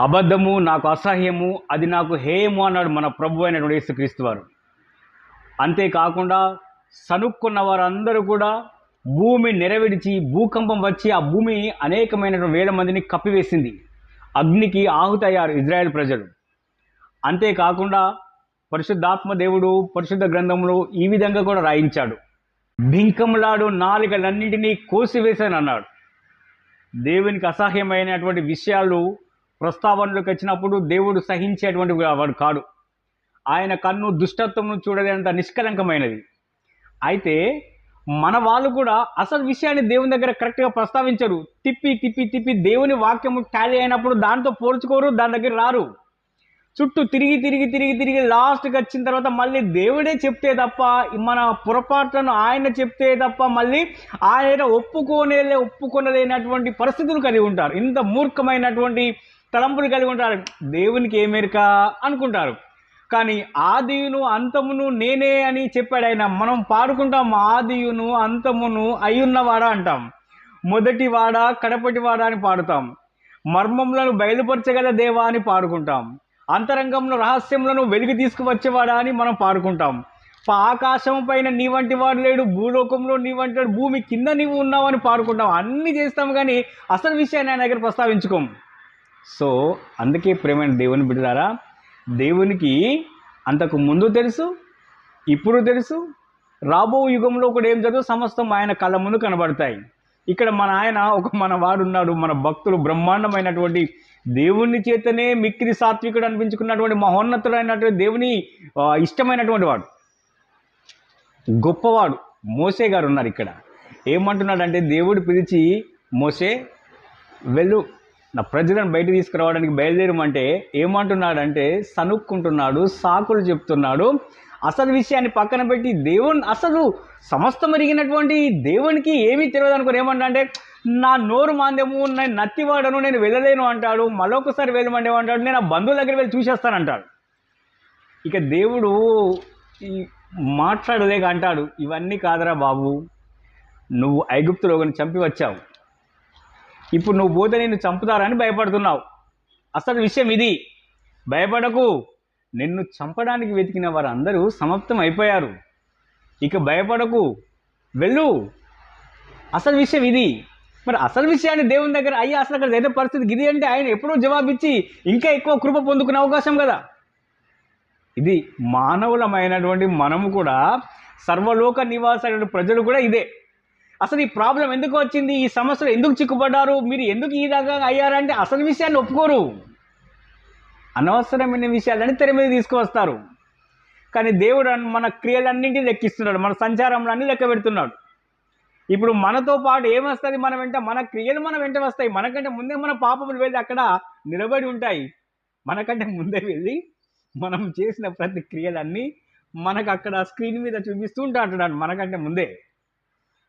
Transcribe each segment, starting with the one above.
అబద్ధము నాకు అసహ్యము అది నాకు హేయము అన్నాడు మన ప్రభు అయినటువంటి యేసుక్రీస్తు వారు. అంతేకాకుండా సనుక్కున్న వారందరూ కూడా భూమి నెరవేర్చి భూకంపం వచ్చి ఆ భూమి అనేకమైనటువంటి వేల మందిని కప్పివేసింది. అగ్నికి ఆహుతయ్యారు ఇజ్రాయెల్ ప్రజలు. అంతేకాకుండా పరిశుద్ధాత్మ దేవుడు పరిశుద్ధ గ్రంథంలో ఈ విధంగా కూడా రాయించాడు. బింకములాడు నాలుగలన్నింటినీ కోసివేశానన్నాడు. దేవునికి అసహ్యమైనటువంటి విషయాలు ప్రస్తావనలోకి వచ్చినప్పుడు దేవుడు సహించేటువంటి వాడు కాడు. ఆయన కన్ను దుష్టత్వమును చూడలేనంత నిష్కలంకమైనది. అయితే మన వాళ్ళు కూడా అసలు విషయాన్ని దేవుని దగ్గర కరెక్ట్గా ప్రస్తావించరు. తిప్పి తిప్పి తిప్పి దేవుని వాక్యము ట్యాలీ అయినప్పుడు దాంతో పోల్చుకోరు దాని దగ్గర రారు. చుట్టూ తిరిగి తిరిగి తిరిగి తిరిగి లాస్ట్కి వచ్చిన తర్వాత మళ్ళీ దేవుడే చెప్తే తప్ప మన పొరపాట్లను ఆయన చెప్తే తప్ప మళ్ళీ ఆయన ఒప్పుకోనే ఒప్పుకొనలేనటువంటి పరిస్థితులు కలిగి ఉంటారు. ఇంత మూర్ఖమైనటువంటి తలంపులు కలిగి ఉంటారు. దేవునికి ఏమేరిక అనుకుంటారు. కానీ ఆదియును అంతమును నేనే అని చెప్పాడు ఆయన. మనం పాడుకుంటాం ఆదియును అంతమును అయ్యున్నవాడా అంటాం. మొదటి వాడ కడపటి వాడ అని పాడుతాం. మర్మములను బయలుపరచగల దేవా అని పాడుకుంటాం. అంతరంగంలో రహస్యములను వెలికి తీసుకువచ్చేవాడా అని మనం పాడుకుంటాం. ఆకాశం పైన నీ వంటి వాడు లేడు భూలోకంలో నీ వంటి వాడు భూమి కింద నీవు ఉన్నావని పాడుకుంటాం. అన్నీ చేస్తాం కానీ అసలు విషయాన్ని ఆయన దగ్గర ప్రస్తావించుకోం. సో అందుకే ప్రేమైన దేవుని బిడ్డారా దేవునికి అంతకు ముందు తెలుసు ఇప్పుడు తెలుసు రాబో యుగంలో కూడా ఏం జరుగుతుందో సమస్తం ఆయన కళ్ళ ముందు కనబడతాయి. ఇక్కడ మన ఆయన ఒక మన వాడు ఉన్నాడు మన భక్తులు బ్రహ్మాండమైనటువంటి దేవుని చేతనే మిక్కిరి సాత్వికుడు అనిపించుకున్నటువంటి మహోన్నతుడైనటువంటి దేవుని ఇష్టమైనటువంటి వాడు. గొప్పవాడు. మోసే గారు ఉన్నారు ఇక్కడ. ఏమంటున్నాడంటే దేవుడు పిలిచి మోసే వెళ్ళు నా ప్రజలను బయట తీసుకురావడానికి బయలుదేరమంటే ఏమంటున్నాడంటే సనుక్కుంటున్నాడు సాకులు చెప్తున్నాడు. అసలు విషయాన్ని పక్కన పెట్టి దేవుని అసలు సమస్తం ఎరిగినటువంటి దేవునికి ఏమీ తెలియదు అనుకుని ఏమంటా నా నోరు మాంద్యము నేను నత్తివాడను నేను వెళ్ళలేను అంటాడు. మరొకసారి వెళ్ళమంటే అంటాడు నేను ఆ బంధువుల దగ్గర వెళ్ళి చూసేస్తానంటాడు. ఇక దేవుడు ఈ మాట్లాడలేక అంటాడు ఇవన్నీ కాదురా బాబు నువ్వు ఐగుప్తులో చంపి వచ్చావు. ఇప్పుడు నువ్వు పోతే నిన్ను చంపుతారని భయపడుతున్నావు. అసలు విషయం ఇది. భయపడకు. నిన్ను చంపడానికి వెతికిన వారందరూ సమాప్తం అయిపోయారు. ఇక భయపడకు. వెళ్ళు. అసలు విషయం ఇది. మరి అసలు విషయాన్ని దేవుని దగ్గర అయ్యి అసలు అక్కడ జరిగిన పరిస్థితి ఇది అంటే ఆయన ఎప్పుడూ జవాబిచ్చి ఇంకా ఎక్కువ కృప పొందుకునే అవకాశం కదా. ఇది మానవులమైనటువంటి మనము కూడా సర్వలోక నివాస ప్రజలు కూడా ఇదే. అసలు ఈ ప్రాబ్లం ఎందుకు వచ్చింది? ఈ సమస్యలు ఎందుకు చిక్కుపడ్డారు? మీరు ఎందుకు ఈ దాకా అయ్యారంటే అసలు విషయాన్ని ఒప్పుకోరు. అనవసరమైన విషయాలని తెర మీద తీసుకువస్తారు. కానీ దేవుడు మన క్రియలన్నింటినీ లెక్కిస్తున్నాడు. మన సంచారంలన్నీ లెక్క పెడుతున్నాడు. ఇప్పుడు మనతో పాటు ఏమొస్తుంది మన వెంట? మన క్రియలు మన వెంట వస్తాయి. మనకంటే ముందే మన పాపములు వెళ్ళి అక్కడ నిలబడి ఉంటాయి. మనకంటే ముందే వెళ్ళి మనం చేసిన ప్రతి క్రియలన్నీ మనకు అక్కడ స్క్రీన్ మీద చూపిస్తూ ఉంటా అంటున్నాడు మనకంటే ముందే.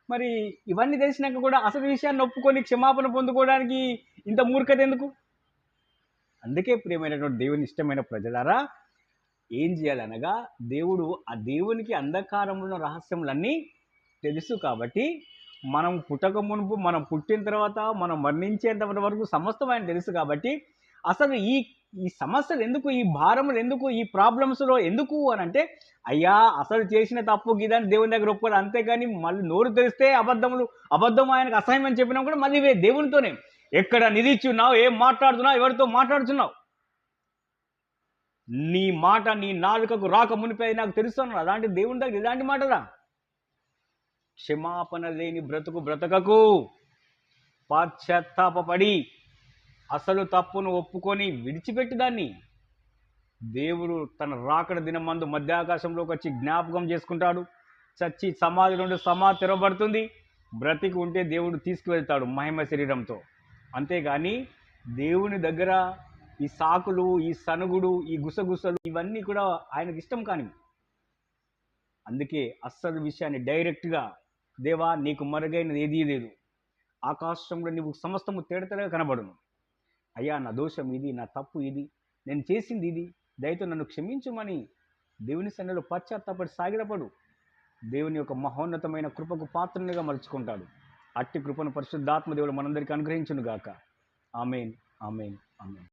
మరి ఇవన్నీ తెలిసినాక కూడా అసలు విషయాన్ని ఒప్పుకొని క్షమాపణ పొందుకోవడానికి ఇంత మూర్ఖత ఎందుకు? అందుకే ప్రియమైనటువంటి దేవుని ఇష్టమైన ప్రజలారా ఏం చేయాలనగా దేవుడు ఆ దేవునికి అంధకారంలో రహస్యములన్నీ తెలుసు కాబట్టి మనం పుట్టక మునుపు మనం పుట్టిన తర్వాత మనం మరణించేంత వరకు సమస్తం ఆయన తెలుసు కాబట్టి అసలు ఈ ఈ సమస్యలు ఎందుకు ఈ భారములు ఎందుకు ఈ ప్రాబ్లమ్స్లో ఎందుకు అని అంటే అయ్యా అసలు చేసిన తప్పు గిదని దేవుని దగ్గర ఒప్పుకోవాలి అంతేగాని మళ్ళీ నోరు తెరిస్తే అబద్ధములు అబద్ధం ఆయనకు అసహ్యం అని చెప్పినా కూడా మళ్ళీ ఇవే దేవునితోనే. ఎక్కడ నిధిచున్నావు ఏం మాట్లాడుతున్నావు ఎవరితో మాట్లాడుతున్నావు? నీ మాట నీ నాలుకకు రాక మునిపోయి నాకు తెలుస్తున్నాను అలాంటి దేవుని దగ్గర ఇలాంటి మాటరా? క్షమాపణ లేని బ్రతుకు బ్రతకకు. పాశ్చాత్తాపడి అసలు తప్పును ఒప్పుకొని విడిచిపెట్టి దాన్ని. దేవుడు తన రాకడ దినమందు మధ్యాకాశంలోకి వచ్చి జ్ఞాపకం చేసుకుంటాడు. చచ్చి సమాధి నుండి సమాధి తెరవబడుతుంది. బ్రతికి ఉంటే దేవుడు తీసుకువెళ్తాడు మహిమ శరీరంతో. అంతేగాని దేవుని దగ్గర ఈ సాకులు ఈ సనుగుడు ఈ గుసగుసలు ఇవన్నీ కూడా ఆయనకి ఇష్టం కానివి. అందుకే అస్సలు విషయాన్ని డైరెక్ట్గా దేవా నీకు మరుగైనది ఏదీ లేదు. ఆకాశంలో నీకు సమస్తము తేడతెడగా కనబడును. అయ్యా నా దోషం ఇది నా తప్పు ఇది నేను చేసింది ఇది. దయతో నన్ను క్షమించుమని దేవుని సన్నిలో పశ్చాత్తాపడి సాగిలపడు. దేవుని యొక్క మహోన్నతమైన కృపకు పాత్రనిగా మలుచుకుంటాడు. అట్టి కృపను పరిశుద్ధాత్మ దేవుడు మనందరికీ అనుగ్రహించును గాక ఆమెన్ ఆమెన్ ఆమెన్.